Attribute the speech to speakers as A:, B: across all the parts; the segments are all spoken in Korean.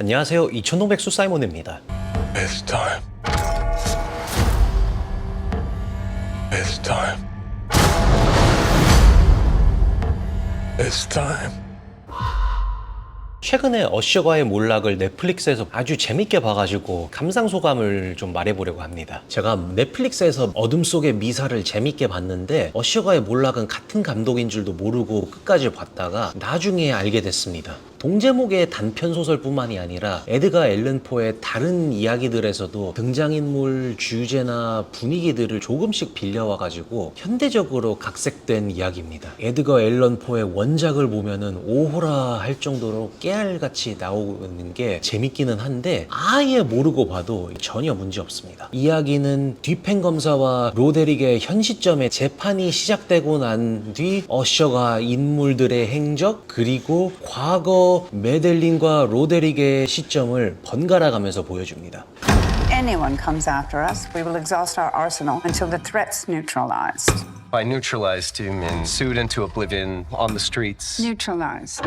A: 안녕하세요. 이천동 백수 사이먼입니다.
B: It's time. It's time. It's time.
A: 최근에 어셔가의 몰락을 넷플릭스에서 아주 재밌게 봐가지고 감상 소감을 좀 말해보려고 합니다. 제가 넷플릭스에서 어둠 속의 미사를 재밌게 봤는데 어셔가의 몰락은 같은 감독인 줄도 모르고 끝까지 봤다가 나중에 알게 됐습니다. 동제목의 단편 소설뿐만이 아니라 에드가 앨런 포의 다른 이야기들에서도 등장인물 주제나 분위기들을 조금씩 빌려와 가지고 현대적으로 각색된 이야기입니다. 에드가 앨런 포의 원작을 보면은 오호라 할 정도로 깨알같이 나오는 게 재밌기는 한데 아예 모르고 봐도 전혀 문제 없습니다. 이야기는 뒤펜 검사와 로데릭의 현 시점에 재판이 시작되고 난 뒤 어셔가 인물들의 행적 그리고 과거 메델린과 로데릭의 시점을 번갈아 가면서 보여줍니다.
C: anyone comes after us, we will exhaust our arsenal until the threat's neutralized.
D: By neutralized, you mean sued into oblivion on the streets?
C: Neutralized.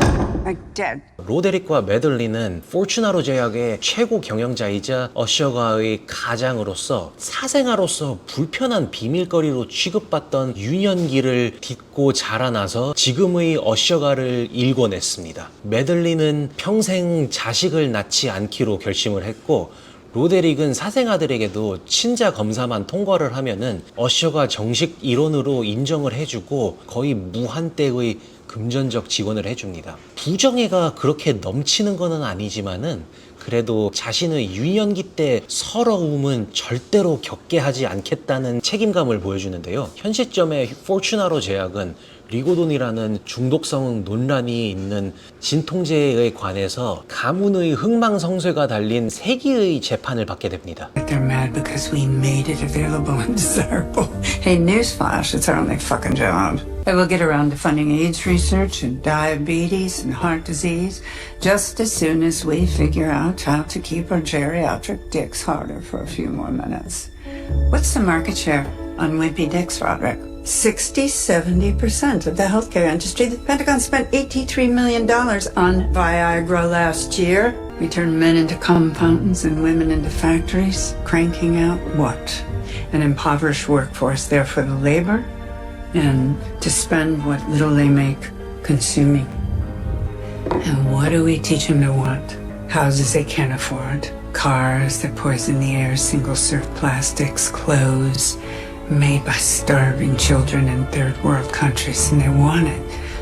C: Like dead.
A: 로데릭과 메들린은 포추나로 제약의 최고 경영자이자 어셔가의 가장으로서 사생아로서 불편한 비밀거리로 취급받던 유년기를 딛고 자라나서 지금의 어셔가를 일궈냈습니다. 메들린은 평생 자식을 낳지 않기로 결심을 했고 로데릭은 사생아들에게도 친자 검사만 통과를 하면은 어셔가 정식 일원으로 인정을 해주고 거의 무한대의 금전적 지원을 해줍니다. 부정애가 그렇게 넘치는 것은 아니지만은 그래도 자신의 유년기 때 서러움은 절대로 겪게 하지 않겠다는 책임감을 보여주는데요. 현 시점에 포추나로 제약은 리고돈이라는 중독성 논란이 있는 진통제에 관해서 가문의 흥망성쇠가 달린 세기의 재판을 받게 됩니다.
C: They're mad because we made it available and desirable. Hey, newsflash, it's our only fucking job. And we'll get around to funding AIDS research and diabetes and heart disease just as soon as we figure out how to keep our geriatric dicks harder for a few more minutes. What's the market share on wimpy dicks, Roderick? 60, 70% of the healthcare industry. The Pentagon spent $83 million on Viagra last year. We turned men into cum fountains and women into factories, cranking out what? An impoverished workforce there for the labor and to spend what little they make consuming. And what do we teach them to want? Houses they can't afford, cars that poison the air, single serve plastics, clothes made by starving children in third world countries. And they want it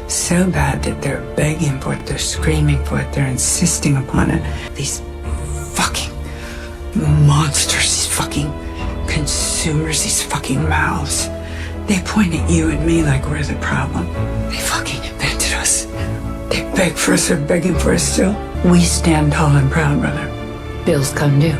C: so bad that they're begging for it, they're screaming for it, they're insisting upon it. These fucking monsters, these fucking consumers, these fucking mouths. They point at you and me like we're the problem. They fucking invented us. They beg for us, they're begging for us still. We stand tall and proud, brother. Bills come due.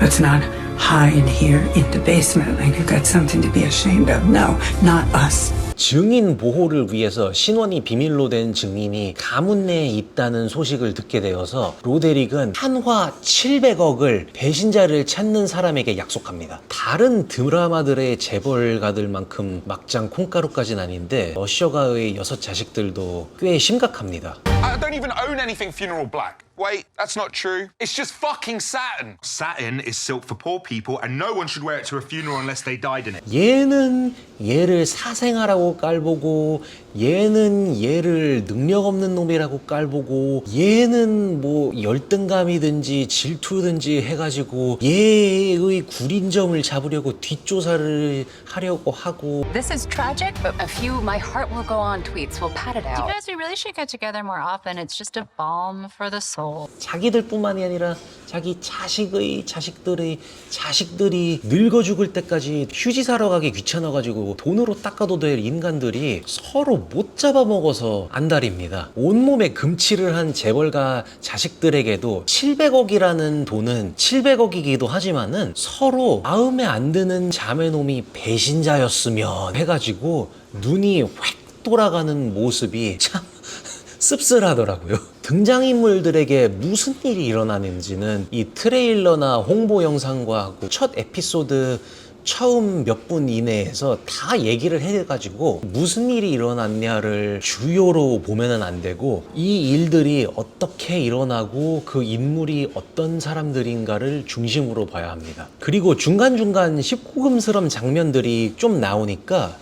C: Let's not hide here in the basement like you've got something to be ashamed of. No, not us.
A: 증인 보호를 위해서 신원이 비밀로 된 증인이 가문 내에 있다는 소식을 듣게 되어서 로데릭은 한화 700억을 배신자를 찾는 사람에게 약속합니다. 다른 드라마들의 재벌가들만큼 막장 콩가루까지는 아닌데 어셔가의 여섯 자식들도 꽤 심각합니다.
E: I don't even own anything funeral black. Wait, that's not true. It's just fucking satin.
F: Satin is silk for poor people, and no one should wear it to a funeral unless they died in it.
A: 얘는 얘를 사생아라고 깔보고 얘는 얘를 능력 없는 놈이라고 깔보고 얘는 뭐 열등감이든지 질투든지 해가지고 얘의 구린 점을 잡으려고 뒷조사를 하려고 하고
G: This is tragic, but a few my heart will go on tweets will pat it out.
H: You guys, we really should get together more often. It's just a balm for the soul.
A: 자기들뿐만이 아니라 자기 자식의 자식들의 자식들이 늙어 죽을 때까지 휴지 사러 가기 귀찮아가지고 돈으로 닦아도 될 인간들이 서로 못 잡아먹어서 안달입니다. 온몸에 금칠을 한 재벌가 자식들에게도 700억이라는 돈은 700억이기도 하지만은 서로 마음에 안 드는 자매놈이 배신자였으면 해가지고 눈이 획 돌아가는 모습이 참 씁쓸하더라고요. 등장인물들에게 무슨 일이 일어나는지는 이 트레일러나 홍보 영상과 첫 에피소드 처음 몇 분 이내에서 다 얘기를 해가지고 무슨 일이 일어났냐를 주요로 보면은 안 되고 이 일들이 어떻게 일어나고 그 인물이 어떤 사람들인가를 중심으로 봐야 합니다. 그리고 중간중간 19금스러운 장면들이 좀 나오니까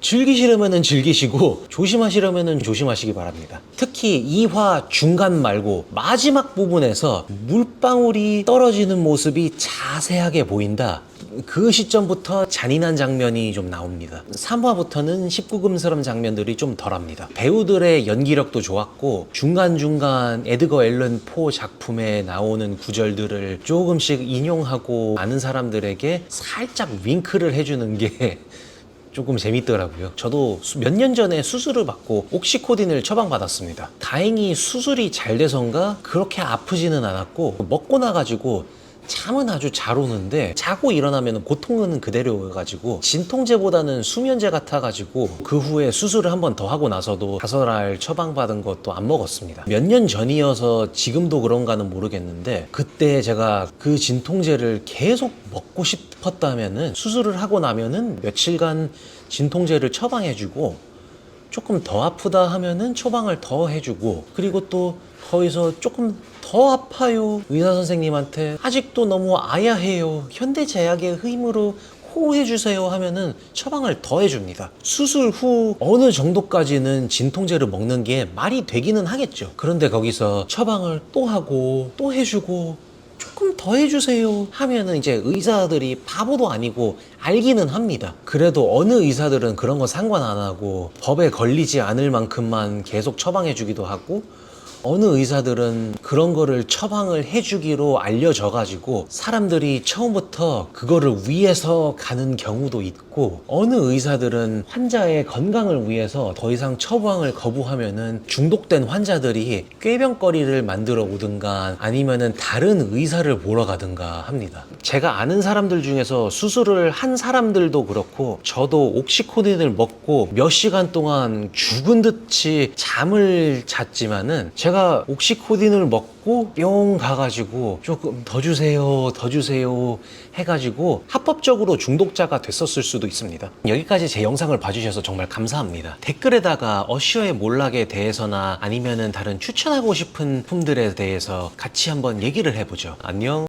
A: 즐기시려면은 즐기시고 조심하시려면은 조심하시기 바랍니다. 특히 2화 중간 말고 마지막 부분에서 물방울이 떨어지는 모습이 자세하게 보인다. 그 시점부터 잔인한 장면이 좀 나옵니다. 3화부터는 19금스러운 장면들이 좀 덜합니다. 배우들의 연기력도 좋았고 중간중간 에드거 앨런 포 작품에 나오는 구절들을 조금씩 인용하고 아는 사람들에게 살짝 윙크를 해주는 게 조금 재밌더라고요. 저도 몇 년 전에 수술을 받고 옥시코딘을 처방받았습니다. 다행히 수술이 잘 돼서인가 그렇게 아프지는 않았고 먹고 나가지고 잠은 아주 잘 오는데 자고 일어나면 고통은 그대로여가지고 진통제보다는 수면제 같아가지고 그 후에 수술을 한 번 더 하고 나서도 다섯 알 처방받은 것도 안 먹었습니다. 몇 년 전이어서 지금도 그런가는 모르겠는데 그때 제가 그 진통제를 계속 먹고 싶었다면은 수술을 하고 나면은 며칠간 진통제를 처방해주고 조금 더 아프다 하면은 처방을 더 해주고 그리고 또 거기서 조금 더 아파요. 의사 선생님한테 아직도 너무 아야해요. 현대제약의 힘으로 호해주세요 하면은 처방을 더 해줍니다. 수술 후 어느 정도까지는 진통제를 먹는 게 말이 되기는 하겠죠. 그런데 거기서 처방을 또 하고 또 해주고 조금 더 해주세요 하면은 이제 의사들이 바보도 아니고 알기는 합니다. 그래도 어느 의사들은 그런 거 상관 안 하고 법에 걸리지 않을 만큼만 계속 처방해 주기도 하고 어느 의사들은 그런 거를 처방을 해주기로 알려져 가지고 사람들이 처음부터 그거를 위해서 가는 경우도 있고 어느 의사들은 환자의 건강을 위해서 더 이상 처방을 거부하면은 중독된 환자들이 꾀병거리를 만들어 오든가 아니면은 다른 의사를 보러 가든가 합니다. 제가 아는 사람들 중에서 수술을 한 사람들도 그렇고 저도 옥시코딘을 먹고 몇 시간 동안 죽은 듯이 잠을 잤지만은 제가 옥시코딘을 먹고 뿅 가가지고 조금 더 주세요, 더 주세요 해가지고 합법적으로 중독자가 됐었을 수도 있습니다. 여기까지 제 영상을 봐주셔서 정말 감사합니다. 댓글에다가 어시어의 몰락에 대해서나 아니면은 다른 추천하고 싶은 품들에 대해서 같이 한번 얘기를 해보죠. 안녕.